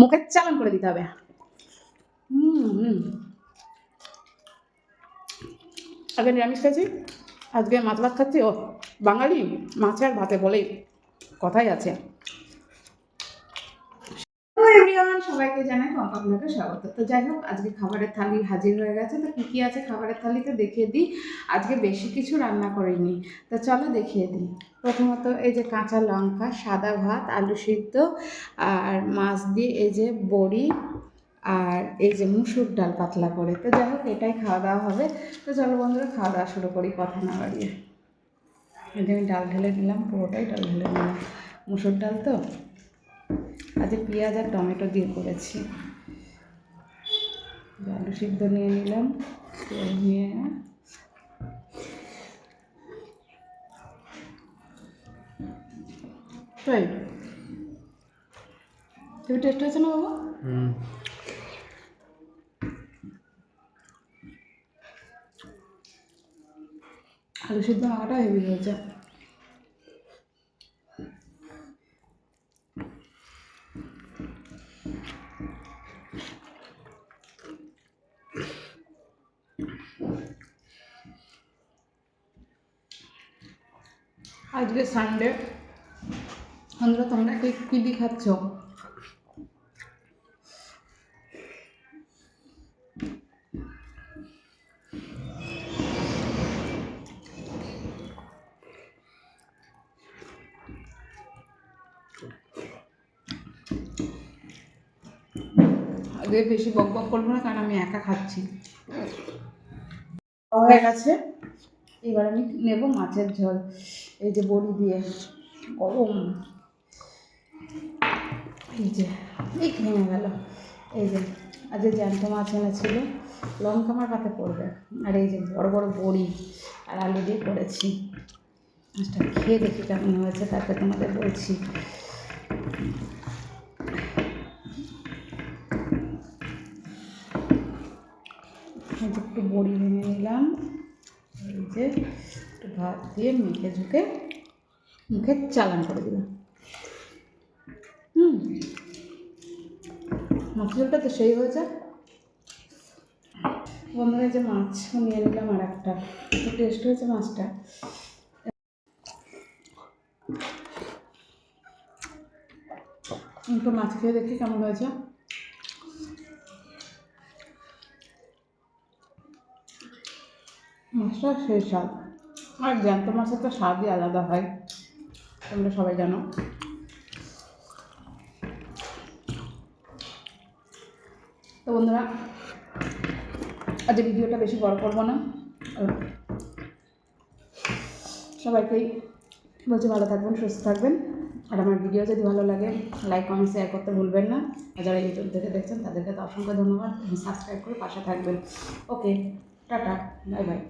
মুখে চালান করে দিতে হবে। আগে নিরামিষ খাচ্ছি, আজকে মাছ ভাত খাচ্ছি। ও, বাঙালি মাছে আর ভাতে বলেই কথাই আছে। এভরিওয়ান সবাইকে জানাই আপনাকে স্বাগত। তো যাই হোক, আজকে খাবারের থালি হাজির হয়ে গেছে। তো কী কী আছে খাবারের থালিতে দেখিয়ে দিই। আজকে বেশি কিছু রান্না করিনি। তো চলো দেখিয়ে দিই। প্রথমত এই যে কাঁচা লঙ্কা, সাদা ভাত, আলু সিদ্ধ, আর মাছ দিয়ে এই যে বড়ি, আর এই যে মুসুর ডাল পাতলা করে। তো যাই হোক, এটাই খাওয়া দাওয়া হবে। তো চলো বন্ধুরা, খাওয়া দাওয়া শুরু করি কথা না বাড়িয়ে। আমি ডাল ঢেলে নিলাম পুরোটাই ডাল ঢেলে নিলাম মুসুর ডাল তো? আজকে পেঁয়াজ আর টমেটো দিয়ে করেছি। আলু সিদ্ধ নিয়ে নিলাম নিয়ে। তাই তুমি টেস্ট হয়েছে না বাবা? হুম। আলু সিদ্ধ মাখাটা হেভি হয়েছে। আজকে সানডে বন্ধুরা তোমরা কে, কী খাচ্ছ? আজকে বেশি বক বক করব না, কারণ আমি একা খাচ্ছি। হয়ে গেছে। এবার আমি নেব মাছের ঝোল। এই যে বড়ি দিয়ে গরম। এই যে, এই ভেঙে গেল। এই যে আর যে জ্যান্ত মাছ এনেছিল। লঙ্কা আমার পাতে পড়বে। আর এই যে বড় বড় বড়ি আর আলু দিয়ে করেছি। মাছটা খেয়ে দেখি কেমন হয়েছে, তারপরে তোমাদের বলছি। একটু বড়ি ভেঙে নিলাম। এই যে একটু ভাত দিয়ে মেখে ঝুঁকে মুখে চালান করে দিলাম। হুম। মাছ ঝোলটা তো সেই হয়েছে বন্ধুরা যে মাছ নিয়ে নিলাম আর একটু। টেস্ট হয়েছে মাছটা। একটু মাছ খেয়ে দেখি কেমন হয়েছে। মাছটা সেই স্বাদ। আর জ্যান্ত মাছের তো স্বাদই আলাদা হয়। তোমরা সবাই জানো। তো বন্ধুরা, আজ ভিডিওটা বেশি বড় করব না। সবাইকেই বলছি ভালো থাকবেন, সুস্থ থাকবেন। আর আমার ভিডিও যদি ভালো লাগে লাইক কমেন্ট শেয়ার করতে ভুলবেন না। আর যারা ইউটিউব থেকে দেখছেন, তাদেরকে তো অসংখ্য ধন্যবাদ। সাবস্ক্রাইব করে পাশে থাকবেন। Okay tata bye bye.